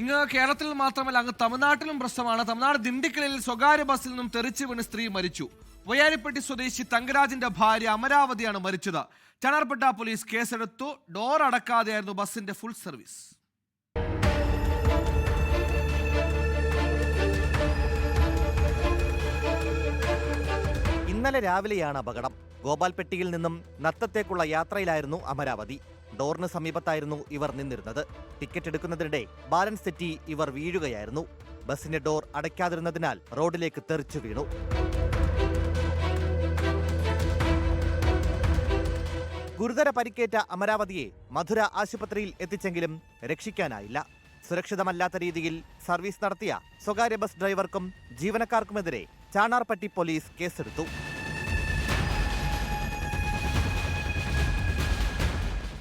ഇങ്ങ് കേരളത്തിൽ മാത്രമല്ല അങ്ങ് തമിഴ്നാട്ടിലും പ്രശ്നമാണ്. തമിഴ്നാട് ദിണ്ടിക്കലിൽ സ്വകാര്യ ബസ്സിൽ നിന്നും തെറിച്ചു വീണ് സ്ത്രീ മരിച്ചു. വയ്യാരിപ്പെട്ടി സ്വദേശി തങ്കരാജിന്റെ ഭാര്യ അമരാവതിയാണ് മരിച്ചത്. ചണർപ്പെട്ട പോലീസ് കേസെടുത്തു. ഡോർ അടക്കാതെയായിരുന്നു ബസിന്റെ ഫുൾ സർവീസ്. ഇന്നലെ രാവിലെയാണ് അപകടം. ഗോപാൽപെട്ടിയിൽ നിന്നും നത്തത്തേക്കുള്ള യാത്രയിലായിരുന്നു അമരാവതി. ഡോറിന് സമീപത്തായിരുന്നു ഇവർ നിന്നിരുന്നത്. ടിക്കറ്റ് എടുക്കുന്നതിനിടെ ബാലൻസ് തെറ്റി ഇവർ വീഴുകയായിരുന്നു. ബസിന്റെ ഡോർ അടയ്ക്കാതിരുന്നതിനാൽ റോഡിലേക്ക് തെറിച്ചു വീണു. ഗുരുതര പരിക്കേറ്റ അമരാവതിയെ മധുര ആശുപത്രിയിൽ എത്തിച്ചെങ്കിലും രക്ഷിക്കാനായില്ല. സുരക്ഷിതമല്ലാത്ത രീതിയിൽ സർവീസ് നടത്തിയ സ്വകാര്യ ബസ് ഡ്രൈവർക്കും ജീവനക്കാർക്കുമെതിരെ ചാണാർപട്ടി പോലീസ് കേസെടുത്തു.